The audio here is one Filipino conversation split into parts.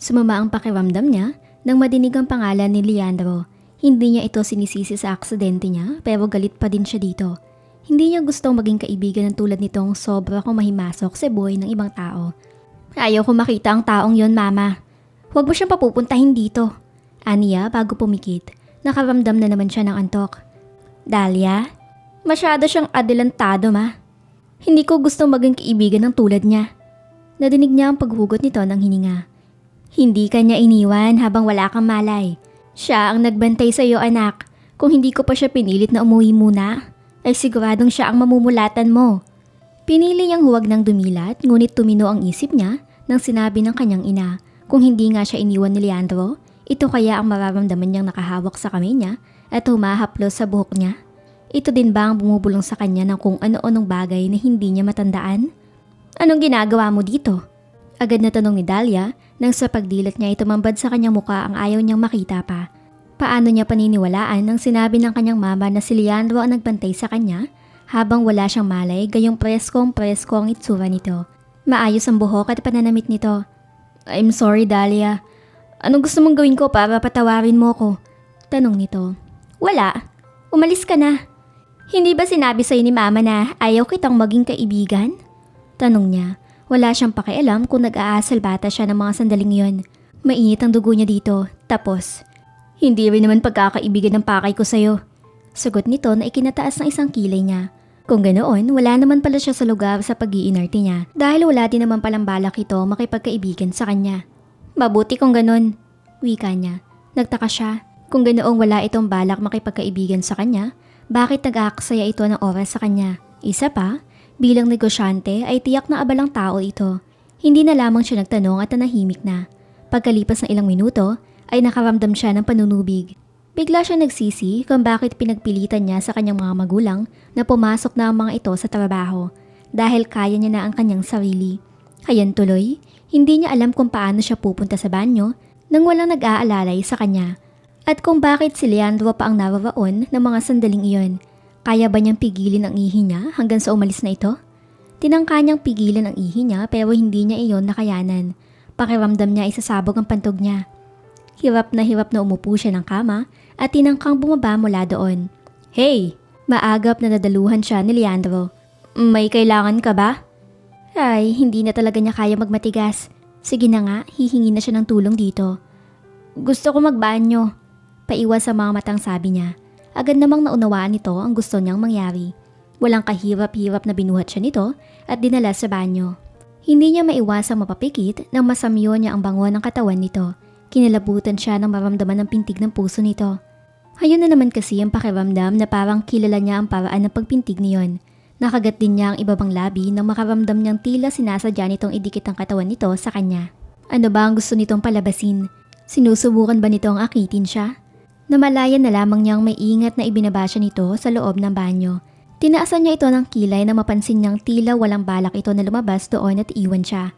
Sumama ang pakiramdam niya nang madinig ang pangalan ni Leandro. Hindi niya ito sinisisi sa aksidente niya pero galit pa din siya dito. Hindi niya gustong maging kaibigan ng tulad nitong sobra kong mahimasok sa buhay ng ibang tao. Ayaw ko makita ang taong yon mama. Huwag mo siyang papupuntahin dito. Aniya bago pumikit. Nakaramdam na naman siya ng antok. Dahlia, masyado siyang adelantado ma. Hindi ko gusto maging kaibigan ng tulad niya. Nadinig niya ang paghugot nito ng hininga. Hindi ka niya iniwan habang wala kang malay. Siya ang nagbantay sa iyo anak. Kung hindi ko pa siya pinilit na umuwi muna, ay siguradong siya ang mamumulatan mo. Pinili niyang huwag nang dumilat ngunit tumino ang isip niya nang sinabi ng kanyang ina kung hindi nga siya iniwan ni Leandro, ito kaya ang mararamdaman niyang nakahawak sa kamay niya at humahaplos sa buhok niya. Ito din ba ang bumubulong sa kanya ng kung ano-anong bagay na hindi niya matandaan? Anong ginagawa mo dito? Agad na tanong ni Dahlia nang sa pagdilat niya ito mambad sa kanyang muka ang ayaw niyang makita pa. Paano niya paniniwalaan nang sinabi ng kanyang mama na si Leandro ang nagbantay sa kanya habang wala siyang malay gayong preskong presko ang itsura nito. Maayos ang buhok at pananamit nito. I'm sorry Dahlia. Anong gusto mong gawin ko para patawarin mo ko? Tanong nito. Wala. Umalis ka na. Hindi ba sinabi sa'yo ni mama na ayaw kitang maging kaibigan? Tanong niya. Wala siyang pakialam kung nag-aasal bata siya ng mga sandaling yon. Mainit ang dugo niya dito. Tapos, hindi rin naman pagkakaibigan ng pakay ko sa'yo. Sagot nito na ikinataas ng isang kilay niya. Kung ganoon, wala naman pala siya sa lugar sa pag-iinarte niya dahil wala din naman palang balak ito makipagkaibigan sa kanya. Mabuti kung ganon, wika niya. Nagtaka siya. Kung ganoong wala itong balak makipagkaibigan sa kanya, bakit nag-aaksaya ito ng oras sa kanya? Isa pa, bilang negosyante ay tiyak na abalang tao ito. Hindi na lamang siya nagtanong at nanahimik na. Pagkalipas ng ilang minuto, ay nakaramdam siya ng panunubig. Bigla siya nagsisi kung bakit pinagpilitan niya sa kanyang mga magulang na pumasok na ang mga ito sa trabaho dahil kaya niya na ang kanyang sarili. Kayan tuloy, hindi niya alam kung paano siya pupunta sa banyo nang walang nag-aalalay sa kanya. At kung bakit si Leandro pa ang naroroon ng mga sandaling iyon. Kaya ba niyang pigilin ang ihi niya hanggang sa umalis na ito? Tinangka niyang pigilan ang ihi niya pero hindi niya iyon nakayanan. Pakiramdam niya ay sasabog ang pantog niya. Hirap na hirap na umupo siya ng kama at tinangkang bumaba mula doon. Hey! Maagap na nadaluhan siya ni Leandro. May kailangan ka ba? Ay, hindi na talaga niya kaya magmatigas. Sige na nga, hihingi na siya ng tulong dito. Gusto ko magbanyo. Paiwas sa mga matang sabi niya. Agad namang naunawaan nito ang gusto niyang mangyari. Walang kahirap-hirap na binuhat siya nito at dinala sa banyo. Hindi niya maiwasang mapapikit nang masamyo niya ang bango ng katawan nito. Kinalabutan siya nang maramdaman ang pintig ng puso nito. Hayun na naman kasi ang pakiramdam na parang kilala niya ang paraan ng pagpintig niyon. Nakagat din niya ang iba pang labi nang makaramdam niyang tila sinasadya nitong idikit ang katawan nito sa kanya. Ano ba ang gusto nitong palabasin? Sinusubukan ba nitong akitin siya? Namalayan na lamang niyang may ingat na ibinaba siya nito sa loob ng banyo. Tinaasan niya ito ng kilay na mapansin niyang tila walang balak ito na lumabas doon at iwan siya.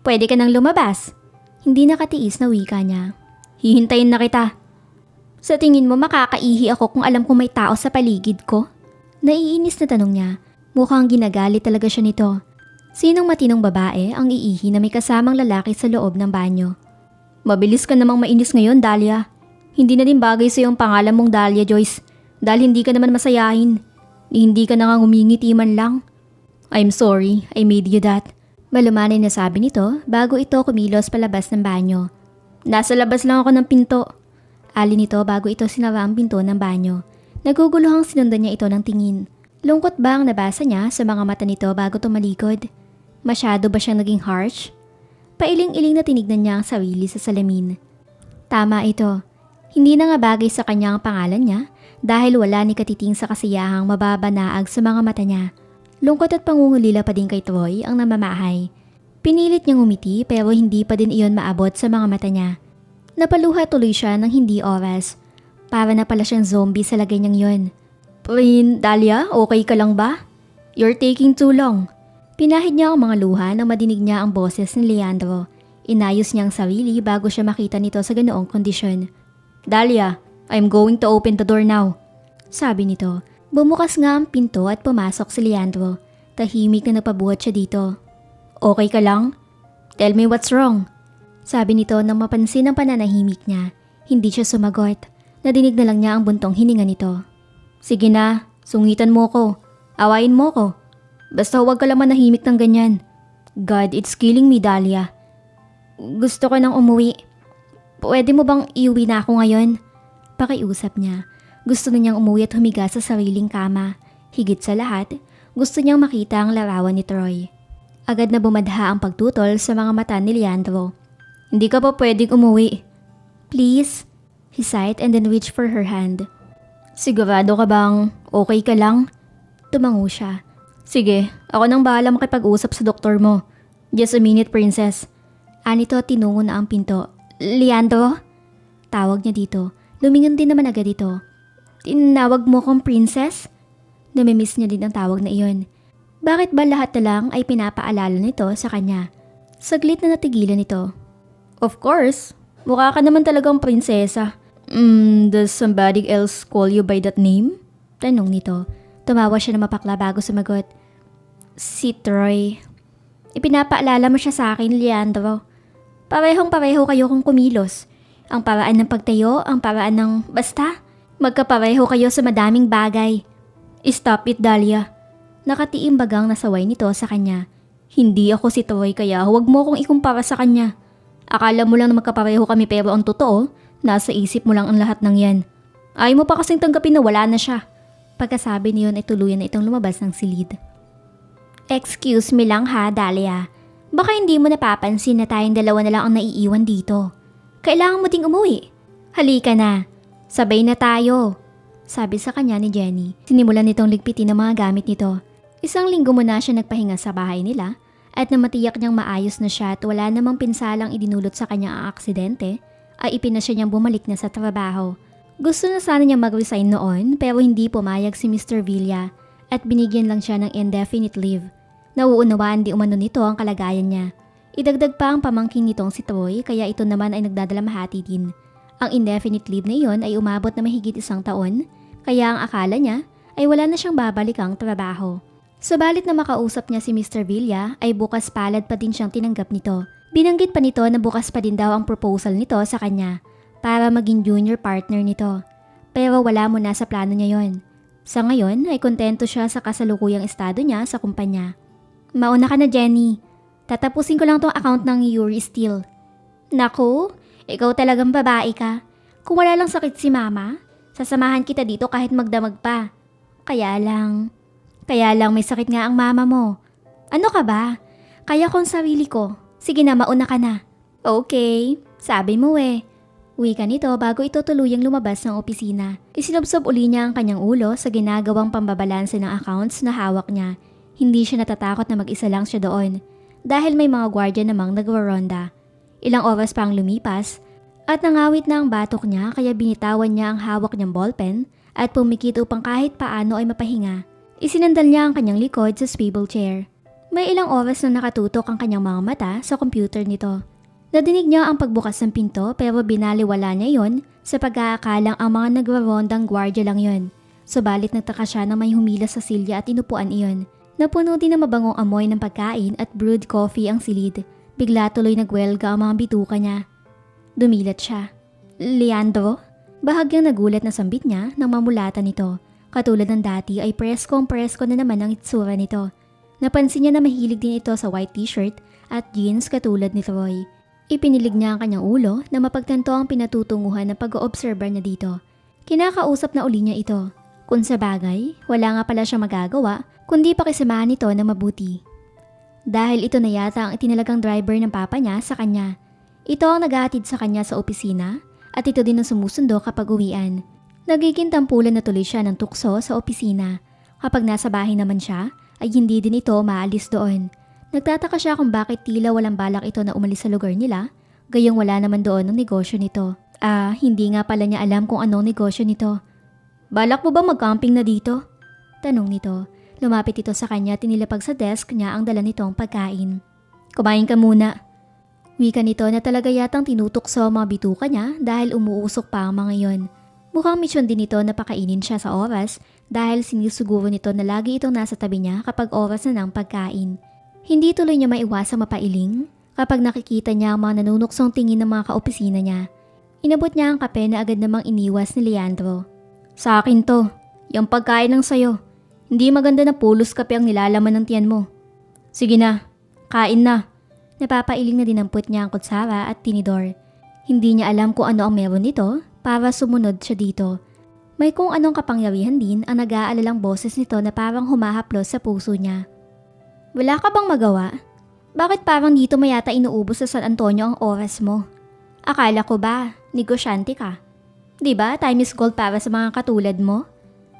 Pwede ka nang lumabas. Hindi nakatiis na wika niya. Hihintayin na kita. Sa tingin mo makakaihi ako kung alam kong may tao sa paligid ko? Naiinis na tanong niya. Mukhang ginagalit talaga siya nito. Sinong matinong babae ang iihi na may kasamang lalaki sa loob ng banyo? Mabilis ka namang mainis ngayon, Dahlia. Hindi na din bagay sa ang pangalan mong Dahlia, Joyce. Dahil hindi ka naman masayahin. Hindi ka na nga ngumingiti man lang. I'm sorry, I made you that. Malumanay na sabi nito bago ito kumilos palabas ng banyo. Nasa labas lang ako ng pinto. Ali nito bago ito sinara ang pinto ng banyo. Naguguluhang sinundan niya ito ng tingin. Lungkot ba ang nabasa niya sa mga mata nito bago tumalikod? Masyado ba siyang naging harsh? Pailing-iling na tinignan niya ang sarili sa salamin. Tama ito. Hindi na nga bagay sa kanya ang pangalan niya dahil wala ni katiting sa kasiyahang mababanaag sa mga mata niya. Lungkot at pangungulila pa din kay Troy ang namamahay. Pinilit niyang umiti pero hindi pa din iyon maabot sa mga mata niya. Napaluha tuloy siya ng hindi oras. Para na pala siyang zombie sa lagay niyang yon. Prin, Dahlia, okay ka lang ba? You're taking too long. Pinahid niya ang mga luha nang madinig niya ang boses ni Leandro. Inayos niya ang sarili bago siya makita nito sa ganoong kondisyon. Dahlia, I'm going to open the door now. Sabi nito. Bumukas nga ang pinto at pumasok si Leandro. Tahimik na napabuhat siya dito. Okay ka lang? Tell me what's wrong. Sabi nito nang mapansin ang pananahimik niya. Hindi siya sumagot. Nadinig na lang niya ang buntong hininga nito. Sige na, sungitan mo ko. Awayin mo ko. Basta huwag ka lang manahimik ng ganyan. God, it's killing me, Dahlia. Gusto ko nang umuwi. Pwede mo bang iuwi na ako ngayon? Pakiusap niya. Gusto na niyang umuwi at humiga sa sariling kama. Higit sa lahat, gusto niyang makita ang larawan ni Troy. Agad na bumadha ang pagtutol sa mga mata ni Leandro. Hindi ka pa pwedeng umuwi. Please? He sighed and then reached for her hand. Sigurado ka bang okay ka lang? Tumango siya. Sige, ako nang bahala makipag-usap sa doktor mo. Just a minute, princess. Anito tinungo na ang pinto. Leandro? Tawag niya dito. Lumingon din naman agad ito. Tinawag mo kong princess? Namimiss niya din ang tawag na iyon. Bakit ba lahat na lang ay pinapaalala nito sa kanya? Saglit na natigilan ito. Of course, mukha ka naman talagang prinsesa. Mm, does somebody else call you by that name? Tanong nito. Tumawa siya na mapakla bago sumagot. Si Troy. Ipinapaalala mo siya sa akin, Leandro. Parehong pareho kayo kung kumilos. Ang paraan ng pagtayo, ang paraan ng basta. Magkapareho kayo sa madaming bagay. Stop it, Dahlia. Nakatiim bagang nasaway nito sa kanya. Hindi ako si Troy kaya huwag mo kong ikumpara sa kanya. Akala mo lang na magkapareho kami pero ang totoo, nasa isip mo lang ang lahat ng yan. Ayaw mo pa kasing tanggapin na wala na siya. Pagkasabi niyon ay tuluyan na itong lumabas ng silid. Excuse me lang ha, Dahlia. Baka hindi mo napapansin na tayong dalawa na lang ang naiiwan dito. Kailangan mo ding umuwi. Halika na. Sabay na tayo. Sabi sa kanya ni Jenny. Sinimulan nitong ligpitin ang mga gamit nito. Isang linggo muna siya nagpahinga sa bahay nila at na matiyak niyang maayos na siya at wala namang pinsalang idinulot sa kanya ang aksidente, ay ipinasya niyang bumalik na sa trabaho. Gusto na sana niya mag-resign noon pero hindi pumayag si Mr. Villa at binigyan lang siya ng indefinite leave. Nauunawaan di umano nito ang kalagayan niya. Idagdag pa ang pamangkin nitong si Troy kaya ito naman ay nagdadalamhati din. Ang indefinite leave na iyon ay umabot na mahigit isang taon kaya ang akala niya ay wala na siyang babalikang trabaho. Subalit na makausap niya si Mr. Villa ay bukas palad pa din siyang tinanggap nito. Binanggit pa nito na bukas pa din daw ang proposal nito sa kanya para maging junior partner nito. Pero wala mo na sa plano niya yon. Sa ngayon ay kontento siya sa kasalukuyang estado niya sa kumpanya. Mauna ka na Jenny. Tatapusin ko lang tong account ng Yuri Steel. Naku, ikaw talagang babae ka. Kung wala lang sakit si mama, sasamahan kita dito kahit magdamag pa. Kaya lang, kaya lang may sakit nga ang mama mo. Ano ka ba? Kaya kong sarili ko. Sige na, mauna ka na. Okay, sabi mo eh. Uwi ka nito bago ito tuluyang lumabas ng opisina. Isinobsob uli niya ang kanyang ulo sa ginagawang pambabalanse ng accounts na hawak niya. Hindi siya natatakot na mag-isa lang siya doon dahil may mga gwardya namang nagwaronda. Ilang oras pa ang lumipas at nangawit na ang batok niya kaya binitawan niya ang hawak niyang ballpen at pumikit upang kahit paano ay mapahinga. Isinandal niya ang kanyang likod sa swivel chair. May ilang oras na nakatutok ang kanyang mga mata sa computer nito. Nadinig niya ang pagbukas ng pinto pero binaliwala niya yon sa pag-aakalang ang mga nagwarondang gwardya lang yon. Subalit nagtaka siya na may humila sa silya at inupuan iyon. Napuno din ng mabangong amoy ng pagkain at brewed coffee ang silid. Bigla tuloy nagwelga ang mga bituka niya. Dumilat siya. Leandro? Bahagyang nagulat na sambit niya nang mamulatan nito. Katulad ng dati ay preskong presko na naman ang itsura nito. Napansin niya na mahilig din ito sa white t-shirt at jeans katulad ni Troy. Ipinilig niya ang kanyang ulo na mapagtanto ang pinatutunguhan ng pag-oobserba niya dito. Kinakausap na uli niya ito. Kung sa bagay, wala nga pala siyang magagawa kundi pakisamahan nito ng mabuti. Dahil ito na yata ang itinalagang driver ng papa niya sa kanya. Ito ang naghahatid sa kanya sa opisina at ito din ang sumusundo kapag uwian. Nagiging tampulan na tuloy siya ng tukso sa opisina. Kapag nasa bahay naman siya, ay hindi din ito maalis doon. Nagtataka siya kung bakit tila walang balak ito na umalis sa lugar nila, gayong wala naman doon ang negosyo nito. Ah, hindi nga pala niya alam kung anong negosyo nito. Balak mo ba mag-camping na dito? Tanong nito. Lumapit ito sa kanya at tinilapag sa desk niya ang dala nitong pagkain. Kumain ka muna. Wika nito na talaga yatang tinutukso ang mga bituka niya dahil umuusok pa ang mga yon. Mukhang misyon din ito na pakainin siya sa oras dahil sinisuguro nito na lagi itong nasa tabi niya kapag oras na ng pagkain. Hindi tuloy niya maiwasang mapailing kapag nakikita niya ang mga nanunuksong tingin ng mga kaopisina niya. Inabot niya ang kape na agad namang iniwas ni Leandro. Sa akin to, yung pagkain ng sayo. Hindi maganda na pulos kape ang nilalaman ng tiyan mo. Sige na, kain na. Napapailing na dinampot niya ang kutsara at tinidor. Hindi niya alam kung ano ang meron nito para sumunod siya dito. May kung anong kapangyarihan din ang nag-aalalang boses nito na parang humahaplos sa puso niya. Wala ka bang magawa? Bakit parang dito mayata inuubos sa San Antonio ang oras mo? Akala ko ba, negosyante ka? Ba time is gold para sa mga katulad mo?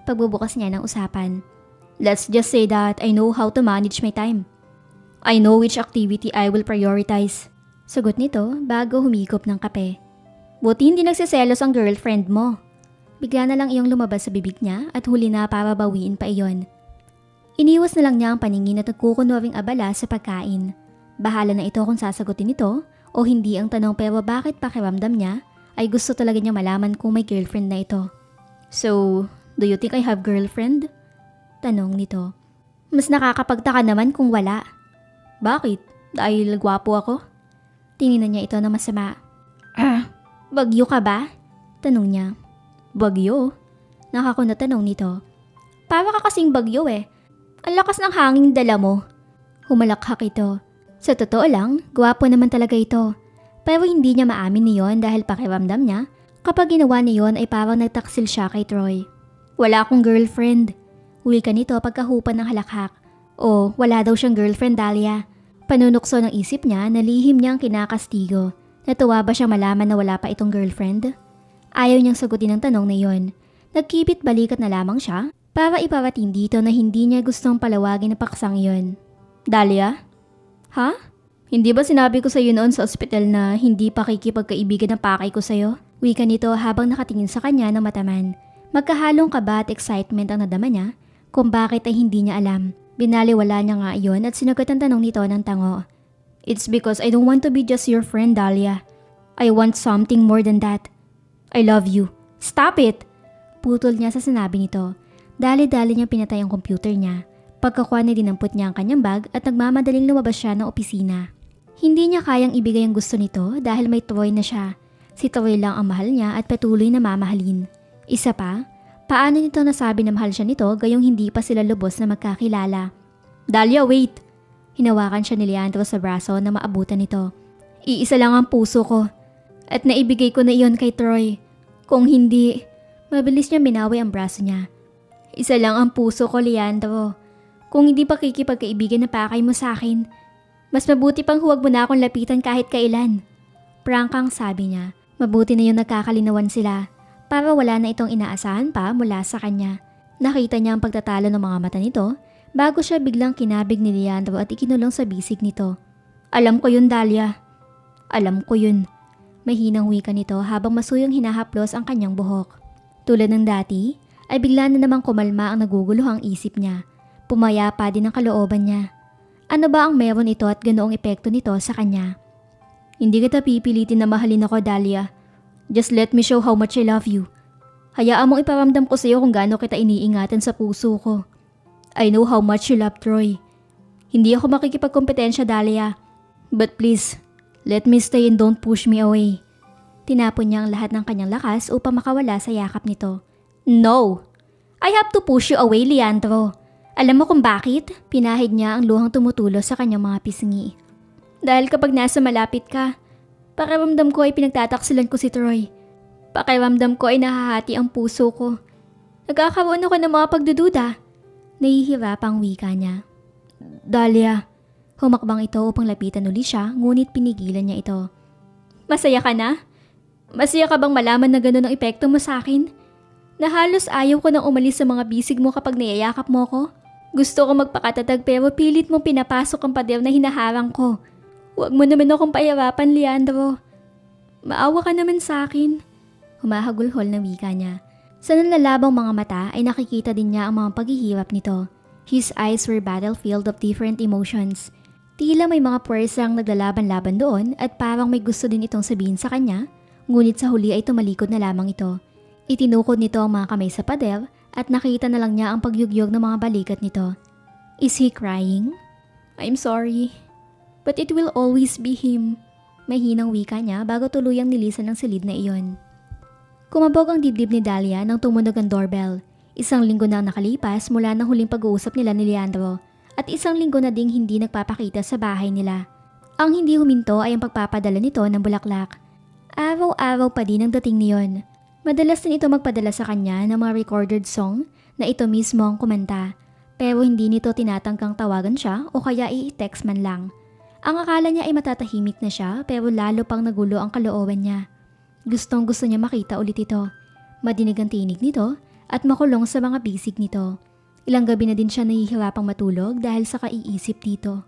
Pagbubukas niya ng usapan. Let's just say that I know how to manage my time. I know which activity I will prioritize. Sagot nito bago humigop ng kape. Buti hindi nagsiselos ang girlfriend mo. Bigla na lang iyong lumabas sa bibig niya at huli na para bawiin pa iyon. Iniwas na lang niya ang paningin at nagkukunwaring abala sa pagkain. Bahala na ito kung sasagutin ito o hindi ang tanong pero bakit pakiramdam niya ay gusto talaga niya malaman kung may girlfriend na ito. So, do you think I have girlfriend? Tanong nito. Mas nakakapagtaka naman kung wala. Bakit? Dahil gwapo ako? Tinginan niya ito na masama. Ah, bagyo ka ba? Tanong niya. Bagyo? Nakako na tanong nito. Para ka kasing bagyo eh. Ang lakas ng hangin dala mo. Humalakhak ito. Sa totoo lang, gwapo naman talaga ito. Pero hindi niya maamin niyon dahil pakiramdam niya, kapag ginawa niyon ay parang nagtaksil siya kay Troy. Wala akong girlfriend. Uwi ka nito pagkahupan ng halakhak. O wala daw siyang girlfriend Dahlia. Panunukso ng isip niya na lihim niyang kinakastigo. Natuwa ba siya malaman na wala pa itong girlfriend? Ayaw niyang sagutin ang tanong na yon. Nagkipit balikat na lamang siya para iparating dito na hindi niya gustong palawagin na paksang yon. Dahlia? Ha? Hindi ba sinabi ko sa iyo noon sa ospital na hindi pa kikipagkaibigan ng pakay ko sa'yo? Wika nito habang nakatingin sa kanya ng mataman. Magkahalong kaba at excitement ang nadama niya kung bakit ay hindi niya alam. Binaliwala niya nga iyon at sinagot ang tanong nito ng tango. It's because I don't want to be just your friend, Dahlia. I want something more than that. I love you. Stop it! Putol niya sa sinabi nito. Dali-dali niya pinatay ang computer niya. Pagkakuha na dinampot niya ang kanyang bag at nagmamadaling lumabas siya ng opisina. Hindi niya kayang ibigay ang gusto nito dahil may Troy na siya. Si Troy lang ang mahal niya at patuloy na mamahalin. Isa pa, paano nito nasabi na mahal siya nito gayong hindi pa sila lubos na magkakilala? Dahlia, wait! Hinawakan siya ni Leandro sa braso na maabutan nito. Iisa lang ang puso ko. At naibigay ko na iyon kay Troy. Kung hindi, mabilis niya minawi ang braso niya. Isa lang ang puso ko, Leandro. Kung hindi pa kikipagkaibigan na pakay mo sa akin, mas mabuti pang huwag mo na akong lapitan kahit kailan. Prangkang sabi niya, mabuti na yung nagkakalinawan sila para wala na itong inaasahan pa mula sa kanya. Nakita niya ang pagtatalo ng mga mata nito bago siya biglang kinabig ni Leandro at ikinulong sa bisig nito. Alam ko yun, Dahlia. Alam ko yun. May hinang wika nito habang masuyong hinahaplos ang kanyang buhok. Tulad ng dati, ay bigla na namang kumalma ang naguguluhang isip niya. Pumayapa din ang kalooban niya. Ano ba ang meron ito at ganoong epekto nito sa kanya? Hindi kita pipilitin na mahalin ako, Dahlia. Just let me show how much I love you. Hayaan mong iparamdam ko sa iyo kung gaano kita iniingatan sa puso ko. I know how much you love Troy. Hindi ako makikipagkompetensya, Dahlia. But please, let me stay and don't push me away. Tinapon niya ang lahat ng kanyang lakas upang makawala sa yakap nito. No! I have to push you away, Leandro. Alam mo kung bakit? Pinahid niya ang luhang tumutulo sa kanyang mga pisngi. Dahil kapag nasa malapit ka, pakiramdam ko ay pinagtataksilan ko si Troy. Pakiramdam ko ay nahahati ang puso ko. Nagkakaroon ako ng mga pagdududa. Nahihirapang wika niya. Dahlia, humakbang ito upang lapitan uli siya ngunit pinigilan niya ito. Masaya ka na? Masaya ka bang malaman na gano'n ang epekto mo sa akin? Na halos ayaw ko nang umalis sa mga bisig mo kapag niyayakap mo ko? Gusto ko magpakatatag pero pilit mong pinapasok ang pader na hinaharang ko. Huwag mo naman akong pairapan, Leandro. Maawa ka naman sa akin. Humahagulhol na wika niya. Sa nalalabang mga mata ay nakikita din niya ang mga paghihirap nito. His eyes were battlefield of different emotions. Tila may mga puwersang naglalaban-laban doon at parang may gusto din itong sabihin sa kanya, ngunit sa huli ay tumalikod na lamang ito. Itinukod nito ang mga kamay sa pader at nakita na lang niya ang pagyugyog ng mga balikat nito. Is he crying? I'm sorry. But it will always be him. Mahinang wika niya bago tuluyang nilisan ng silid na iyon. Kumabog ang dibdib ni Dahlia nang tumunog ang doorbell. Isang linggo na nakalipas mula ng huling pag-uusap nila ni Leandro at isang linggo na ding hindi nagpapakita sa bahay nila. Ang hindi huminto ay ang pagpapadala nito ng bulaklak. Araw-araw pa din ang dating niyon. Madalas din ito magpadala sa kanya ng mga recorded song na ito mismo ang kumanta. Pero hindi nito tinatangkang tawagan siya o kaya i-text man lang. Ang akala niya ay matatahimik na siya pero lalo pang nagulo ang kalooban niya. Gustong gusto niya makita ulit ito. Madinig ang tinig nito at makulong sa mga bisig nito. Ilang gabi na din siya nahihirapang matulog dahil sa kaiisip dito.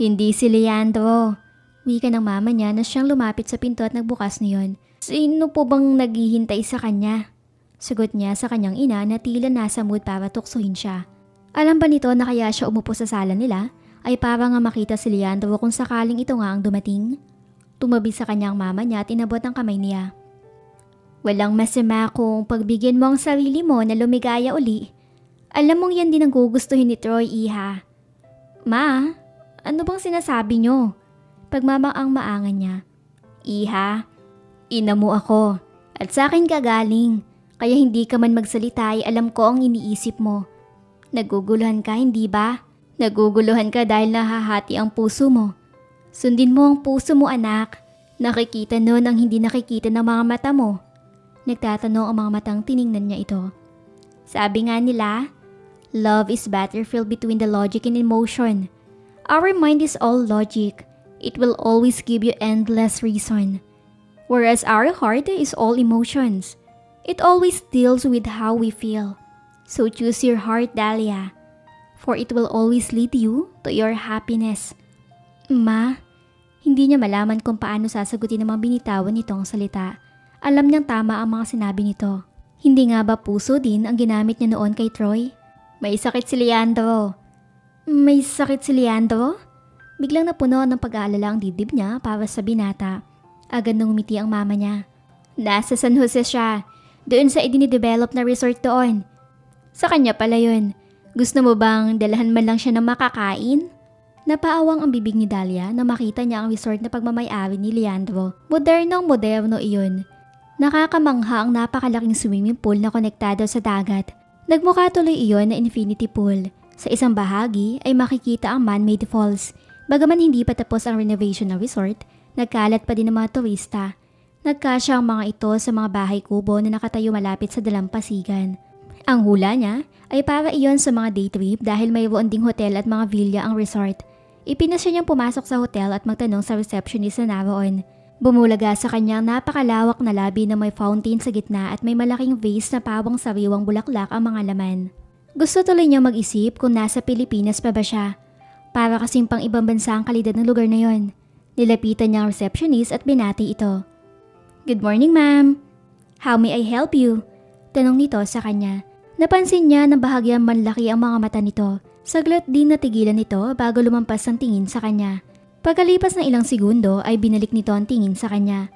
Hindi si Leandro. Wika ng mama niya na siyang lumapit sa pinto at nagbukas niyon. Sino po bang naghihintay sa kanya? Sagot niya sa kanyang ina na tila nasa mood para tuksohin siya. Alam ba nito na kaya siya umupo sa sala nila ay para nga makita si Leandro kung sakaling ito nga ang dumating? Tumabi sa kanyang mama niya at inabot ang kamay niya. Walang masama kung pagbigyan mo ang sarili mo na lumigaya uli. Alam mong yan din ang gugustuhin ni Troy, iha. Ma, ano bang sinasabi nyo? Pagmamang ang maangan niya. Iha, ina mo ako. At sa akin ka galing. Kaya hindi ka man magsalita ay alam ko ang iniisip mo. Naguguluhan ka, hindi ba? Naguguluhan ka dahil nahahati ang puso mo. Sundin mo ang puso mo anak. Nakikita nun ang hindi nakikita ng mga mata mo. Nagtatanong ang mga matang tiningnan niya ito. Sabi nga nila, love is battlefield between the logic and emotion. Our mind is all logic. It will always give you endless reason. Whereas our heart is all emotions. It always deals with how we feel. So choose your heart, Dahlia. For it will always lead you to your happiness. Ma, hindi niya malaman kung paano sasagutin ang mga binitawan nitong salita. Alam niyang tama ang mga sinabi nito. Hindi nga ba puso din ang ginamit niya noon kay Troy? May sakit si Leandro. May sakit si Leandro? Biglang napuno ng pag-aalala ang dibdib niya para sa binata. Agad nang umiti ang mama niya. Nasa San Jose siya. Doon sa idinidevelop na resort doon. Sa kanya pala yun. Gusto mo bang dalahan man lang siya ng makakain? Napaawang ang bibig ni Dahlia na makita niya ang resort na pagmamayari ni Leandro. Modernong moderno iyon. Nakakamangha ang napakalaking swimming pool na konektado sa dagat. Nagmukha tuloy iyon na infinity pool. Sa isang bahagi ay makikita ang man-made falls. Bagaman hindi pa tapos ang renovation ng resort, nagkalat pa din ng mga turista. Nagkasya ang mga ito sa mga bahay kubo na nakatayo malapit sa dalampasigan. Ang hula niya ay para iyon sa mga day trip dahil mayroon ding hotel at mga villa ang resort. Ipinasya niyang pumasok sa hotel at magtanong sa receptionist na naroon. Bumulaga sa kanyang napakalawak na labi na may fountain sa gitna at may malaking vase na pawang sariwang bulaklak ang mga laman. Gusto tuloy niya mag-isip kung nasa Pilipinas pa ba siya. Para kasing pang ibang bansa ang kalidad ng lugar na yon. Nilapitan niya ang receptionist at binati ito. Good morning, ma'am. How may I help you? Tanong nito sa kanya. Napansin niya na bahagyang manlaki ang mga mata nito. Saglit din natigilan nito bago lumampas ang tingin sa kanya. Pagkalipas ng ilang segundo ay binalik nito ang tingin sa kanya.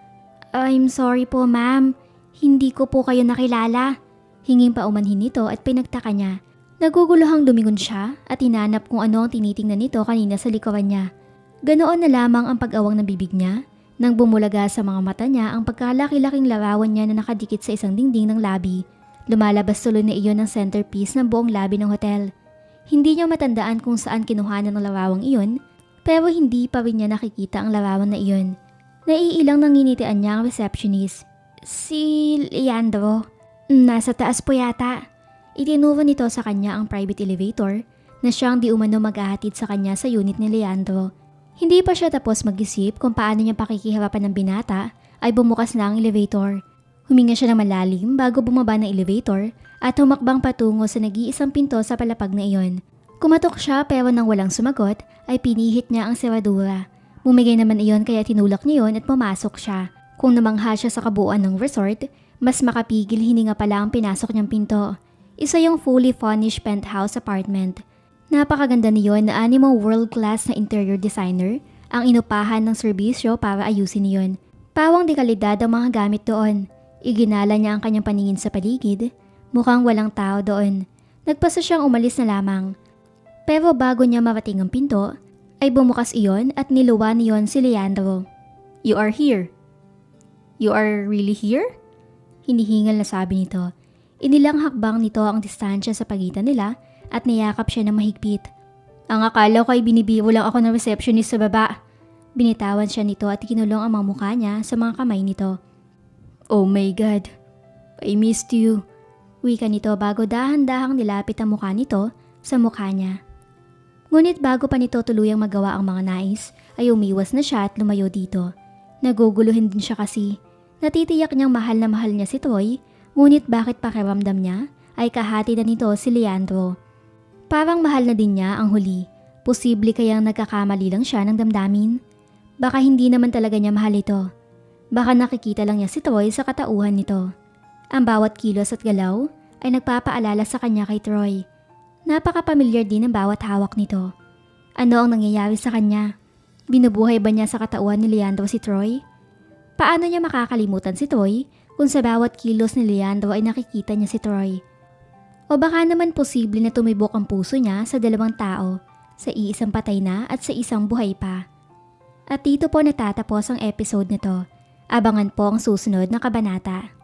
I'm sorry po ma'am, hindi ko po kayo nakilala. Hinging pa umanhin nito at pinagtaka niya. Naguguluhang lumingon siya at hinanap kung ano ang tinitingnan nito kanina sa likuran niya. Ganoon na lamang ang pag-awang ng bibig niya nang bumulaga sa mga mata niya ang pagkalaki-laking larawan niya na nakadikit sa isang dingding ng labi. Lumalabas tuloy na iyon ang centerpiece ng buong labi ng hotel. Hindi niya matandaan kung saan kinuhanan ng larawang iyon, pero hindi pa rin niya nakikita ang larawan na iyon. Naiilang nanginitian niya ang receptionist. Si Leandro. Nasa taas po yata. Itinuro nito sa kanya ang private elevator na siyang di umano maghahatid sa kanya sa unit ni Leandro. Hindi pa siya tapos mag-isip kung paano niya pakikiharapan ng binata ay bumukas na ang elevator. Huminga siya ng malalim bago bumaba ng elevator at humakbang patungo sa nag-iisang pinto sa palapag na iyon. Kumatok siya pero nang walang sumagot ay pinihit niya ang seradura. Bumigay naman iyon kaya tinulak niya yun at pumasok siya. Kung namangha siya sa kabuuan ng resort, mas makapigil hininga pala ang pinasok niyang pinto. Isa yung fully furnished penthouse apartment. Napakaganda niyon na animal world-class na interior designer ang inupahan ng serbisyo para ayusin niyon. Pawang dekalidad ang mga gamit doon. Iginala niya ang kanyang paningin sa paligid. Mukhang walang tao doon. Nagpasa siyang umalis na lamang. Pero bago niya marating ang pinto, ay bumukas iyon at niluwa niyon si Leandro. You are here. You are really here? Hinihingal na sabi nito. Inilang hakbang nito ang distansya sa pagitan nila at niyakap siya ng mahigpit. Ang akala ko ay binibiro lang ako ng receptionist sa baba. Binitawan siya nito at kinulong ang mga mukha niya sa mga kamay nito. Oh my God, I missed you. Wika nito bago dahan-dahang nilapit ang mukha nito sa mukha niya. Ngunit bago pa nito tuluyang magawa ang mga nais, ay umiwas na siya at lumayo dito. Naguguluhin din siya kasi. Natitiyak niyang mahal na mahal niya si Troy, ngunit bakit pakiramdam niya ay kahati na nito si Leandro. Parang mahal na din niya ang huli. Posible kayang nagkakamali lang siya ng damdamin. Baka hindi naman talaga niya mahal ito. Baka nakikita lang niya si Troy sa katauhan nito. Ang bawat kilos at galaw ay nagpapaalala sa kanya kay Troy. Napaka-pamilyar din ang bawat hawak nito. Ano ang nangyayari sa kanya? Binubuhay ba niya sa katauhan ni Leandro si Troy? Paano niya makakalimutan si Troy kung sa bawat kilos ni Leandro ay nakikita niya si Troy? O baka naman posible na tumibok ang puso niya sa dalawang tao, sa iisang patay na at sa isang buhay pa. At dito po natatapos ang episode na to. Abangan po ang susunod na kabanata.